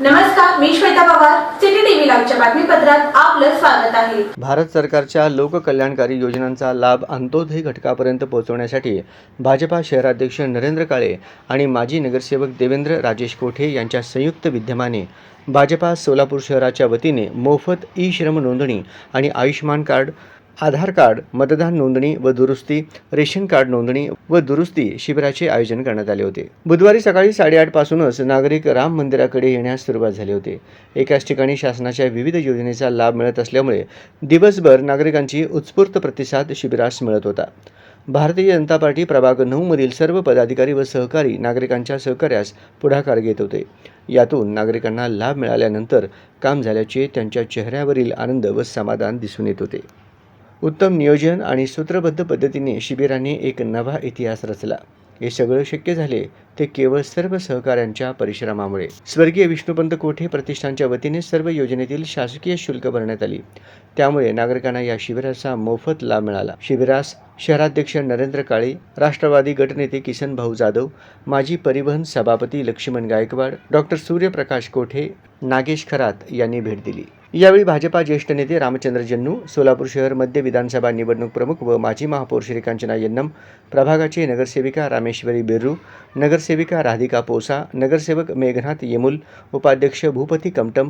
नमस्कार मी श्वेता पवार. सिटी लाईव्हच्या बातमीपत्रात आपलं स्वागत आहे. भारत सरकारच्या लोककल्याणकारी योजनांचा लाभ अंत्योदय घटकापर्यंत पोहोचवण्यासाठी भाजपा शहराध्यक्ष नरेंद्र काळे आणि माजी नगरसेवक देवेंद्र राजेश कोठे यांच्या संयुक्त विद्यमाने भाजपा सोलापूर शहराच्या वतीने मोफत ई श्रम नोंदणी आणि आयुष्यमान कार्ड आधार कार्ड मतदान नोंदणी व दुरुस्ती रेशन कार्ड नोंदणी व दुरुस्ती शिबिराचे आयोजन करण्यात आले होते. बुधवारी सकाळी साडेआठ पासूनच नागरिक राम मंदिराकडे येण्यास सुरुवात झाली होती. एकाच ठिकाणी शासनाच्या विविध योजनेचा लाभ मिळत असल्यामुळे दिवसभर नागरिकांची उत्स्फूर्त प्रतिसाद शिबिरास मिळत होता. भारतीय जनता पार्टी प्रभाग नऊमधील सर्व पदाधिकारी व सहकारी नागरिकांच्या सहकार्यास पुढाकार घेत होते. यातून नागरिकांना लाभ मिळाल्यानंतर काम झाल्याचे त्यांच्या चेहऱ्यावरील आनंद व समाधान दिसून येत होते. उत्तम नियोजन आणि सूत्रबद्ध पद्धतीने शिबिराने एक नवा इतिहास रचला. हे सगळं शक्य झाले ते केवळ सर्व सहकाऱ्यांच्या परिश्रमामुळे. स्वर्गीय विष्णुपंत कोठे प्रतिष्ठानच्या वतीने सर्व योजनेतील शासकीय शुल्क भरण्यात आली. त्यामुळे नागरिकांना या शिबिराचा मोफत लाभ मिळाला. शिबिरास शहराध्यक्ष नरेंद्र काळे राष्ट्रवादी गटनेते किसन भाऊ जाधव माजी परिवहन सभापती लक्ष्मण गायकवाड डॉक्टर सूर्यप्रकाश कोठे नागेश खरात यांनी भेट दिली. यावेळी भाजपा ज्येष्ठ नेते रामचंद्र जन्नू सोलापूर शहर मध्य विधानसभा निवडणूक प्रमुख व माजी महापौर श्रीकांचना यन्नम प्रभागाचे नगरसेविका रामेश्वरी बिर्रू नगरसेविका राधिका पोसा नगरसेवक मेघनाथ येमुल उपाध्यक्ष भूपती कमटम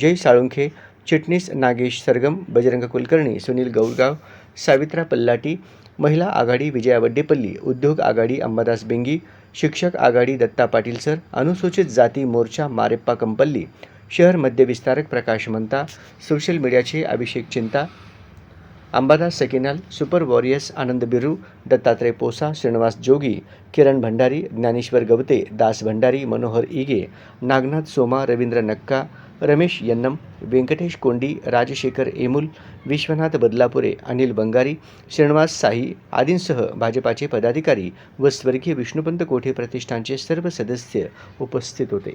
जय साळुंखे चिटणीस नागेश सरगम बजरंग कुलकर्णी सुनील गौरगाव सावित्रा पल्लाटी महिला आघाडी विजया वड्डेपल्ली उद्योग आघाडी अंबादास बेंगी शिक्षक आघाडी दत्ता पाटील सर अनुसूचित जाती मोर्चा मारेप्पा कंपल्ली शहर मध्य विस्तारक प्रकाश मंता सोशल मीडियाचे अभिषेक चिंता अंबादास सकिनाल सुपर वॉरियर्स आनंद बिरू दत्तात्रय पोसा श्रीनिवास जोगी किरण भंडारी ज्ञानेश्वर गवते दास भंडारी मनोहर इगे नागनाथ सोमा रवींद्र नक्का रमेश यन्नम व्यंकटेश कोंडी राजशेखर एमुल विश्वनाथ बदलापुरे अनिल बंगारी श्रीनिवास साही आदींसह भाजपाचे पदाधिकारी व स्वर्गीय विष्णुपंत कोठे प्रतिष्ठानचे सर्व सदस्य उपस्थित होते